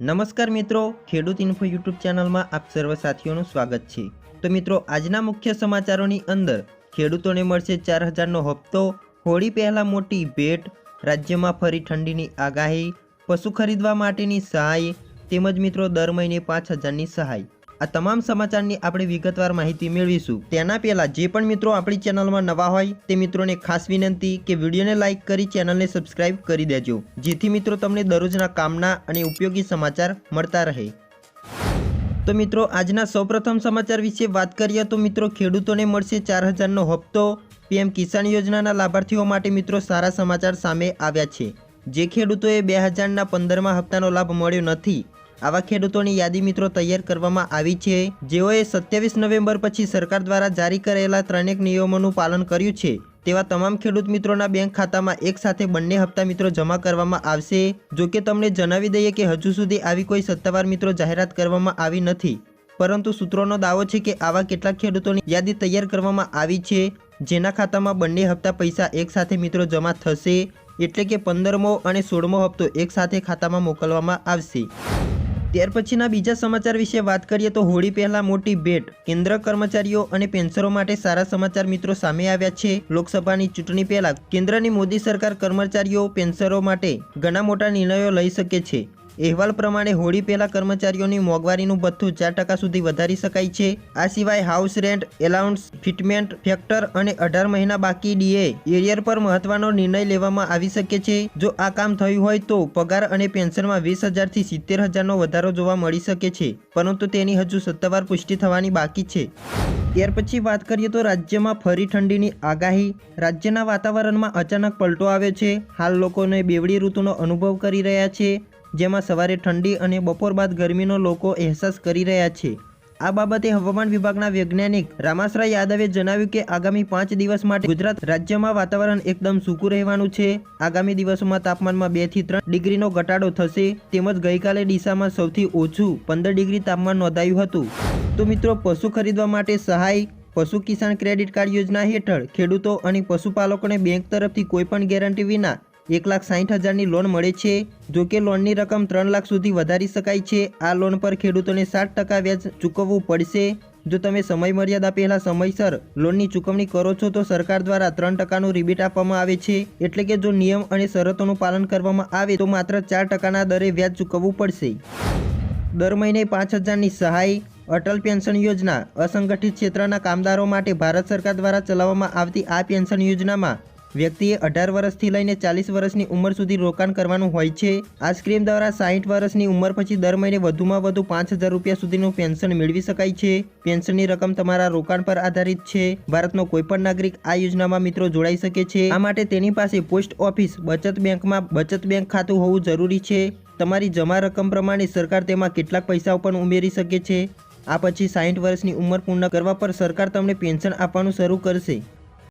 નમસ્કાર મિત્રો, ખેડૂત ઇન્ફો યુટ્યુબ ચેનલમાં આપ સર્વ સાથીઓનું સ્વાગત છે. તો મિત્રો, આજના મુખ્ય સમાચારોની અંદર ખેડૂતોને મળશે ચાર હજારનો હપ્તો, હોળી પહેલાં મોટી ભેટ, રાજ્યમાં ફરી ઠંડીની આગાહી, પશુ ખરીદવા માટેની સહાય, તેમજ મિત્રો, દર મહિને પાંચ હજારની સહાય. આ તમામ સમાચારની આપણે વિગતવાર માહિતી મેળવીશું. તેના પહેલાં જે પણ મિત્રો આપણી ચેનલમાં નવા હોય, તે મિત્રોને ખાસ વિનંતી કે વિડીયોને લાઇક કરી ચેનલને સબસ્ક્રાઇબ કરી દેજો. જેથી મિત્રો તમને દરરોજના કામના અને ઉપયોગી સમાચાર મળતા રહે. તો મિત્રો, આજના સૌપ્રથમ સમાચાર વિશે વાત કરીએ તો મિત્રો, ખેડૂતોને મળશે ચાર હજારનો હપ્તો. પીએમ કિસાન યોજનાના લાભાર્થીઓ માટે મિત્રો સારા સમાચાર સામે આવ્યા છે. જે ખેડૂતોએ બે હજારના પંદરમાં હપ્તાનો લાભ મળ્યો નથી. આવા ખેડૂતોની યાદી મિત્રો તૈયાર કરવામાં આવી છે. જેઓએ સત્યાવીસ નવેમ્બર પછી સરકાર દ્વારા જારી કરેલા ત્રણેક નિયમોનું પાલન કર્યું છે. તેવા તમામ ખેડૂત મિત્રોના બેંક ખાતામાં એક સાથે બંને હપ્તા મિત્રો જમા કરવામાં આવશે. જો કે તમને જણાવી દઈએ કે હજુ સુધી આવી કોઈ સત્તાવાર મિત્રો જાહેરાત કરવામાં આવી નથી. પરંતુ સૂત્રોનો દાવો છે કે આવા કેટલાક ખેડૂતોની યાદી તૈયાર કરવામાં આવી છે. જેના ખાતામાં બંને હપ્તા પૈસા એક સાથે મિત્રો જમા થશે. એટલે કે પંદરમો અને સોળમો હપ્તો એક સાથે ખાતામાં મોકલવામાં આવશે. ત્યાર પછીના બીજા સમાચાર વિશે વાત કરીએ તો હોળી પહેલા મોટી ભેટ. કેન્દ્ર કર્મચારીઓ અને પેન્શનરો માટે સારા સમાચાર મિત્રો સામે આવ્યા છે. લોકસભાની ચૂંટણી પહેલા કેન્દ્રની મોદી સરકાર કર્મચારીઓ પેન્શનરો માટે ઘણા મોટા નિર્ણયો લઈ શકે છે. અહેવાલ પ્રમાણે હોળી પહેલા કર્મચારીઓની મોંઘવારીનું ભથ્થું ચાર ટકા સુધી વધારી શકાય છે. આ સિવાય house rent, allowance, fitment, factor અને અઢાર મહિના બાકી ડીએ એરિયર પર મહત્વનો નિર્ણય લેવામાં આવી શકે છે. જો આ કામ થયું હોય તો પગાર અને પેન્શનમાં વીસ હજારથી સિત્તેર હજારનો વધારો જોવા મળી શકે છે, પરંતુ તેની હજુ સત્તાવાર પુષ્ટિ થવાની બાકી છે. ત્યાર પછી વાત કરીએ તો રાજ્યમાં ફરી ઠંડીની આગાહી. રાજ્યના વાતાવરણમાં અચાનક પલટો આવ્યો છે. હાલ લોકોને બેવડી ઋતુનો અનુભવ કરી રહ્યા છે. જેમાં સવારે ઠંડી અને બપોર બાદ ગરમીનો લોકો અહેસાસ કરી રહ્યા છે. આ બાબતે હવામાન વિભાગના વૈજ્ઞાનિક રામાશ્રા યાદવે જણાવ્યું કે આગામી પાંચ દિવસ માટે ગુજરાત રાજ્યમાં વાતાવરણ એકદમ સૂકું રહેવાનું છે. આગામી દિવસોમાં તાપમાનમાં બેથી ત્રણ ડિગ્રીનો ઘટાડો થશે. તેમજ ગઈકાલે ડીસામાં સૌથી ઓછું પંદર ડિગ્રી તાપમાન નોંધાયું હતું. તો મિત્રો, પશુ ખરીદવા માટે સહાય, પશુ કિસાન ક્રેડિટ કાર્ડ યોજના હેઠળ ખેડૂતો અને પશુપાલકોને બેંક તરફથી કોઈપણ ગેરંટી વિના એક લાખ સાહીઠ હજારની લોન મળે છે. જો કે લોનની રકમ ત્રણ લાખ સુધી વધારી શકાય છે. આ લોન પર ખેડૂતોને સાત ટકા વ્યાજ ચૂકવવું પડશે. જો તમે સમય મર્યાદા પહેલાં સમયસર લોનની ચૂકવણી કરો છો, તો સરકાર દ્વારા ત્રણ ટકાનું રિબીટ આપવામાં આવે છે. એટલે કે જો નિયમ અને શરતોનું પાલન કરવામાં આવે, તો માત્ર ચાર ટકાના દરે વ્યાજ ચૂકવવું પડશે. દર મહિને પાંચ હજારની સહાય, અટલ પેન્શન યોજના, અસંગઠિત ક્ષેત્રના કામદારો માટે ભારત સરકાર દ્વારા ચલાવવામાં આવતી આ પેન્શન યોજનામાં વ્યક્તિએ અઢાર વર્ષથી લઈને ચાલીસ વર્ષની ઉંમર સુધી રોકાણ કરવાનું હોય છે. આ સ્કીમ દ્વારા સાહીઠ વર્ષની ઉંમર પછી દર મહિને વધુમાં વધુ પાંચ હજાર રૂપિયા સુધીનું પેન્શન મેળવી શકાય છે. પેન્શનની રકમ તમારા રોકાણ પર આધારિત છે. ભારતનો કોઈપણ નાગરિક આ યોજનામાં મિત્રો જોડાઈ શકે છે. આ માટે તેની પાસે પોસ્ટ ઓફિસ, બચત બેંકમાં બચત બેંક ખાતું હોવું જરૂરી છે. તમારી જમા રકમ પ્રમાણે સરકાર તેમાં કેટલાક પૈસાઓ પણ ઉમેરી શકે છે. આ પછી સાહીઠ વર્ષની ઉંમર પૂર્ણ કરવા પર સરકાર તમને પેન્શન આપવાનું શરૂ કરશે.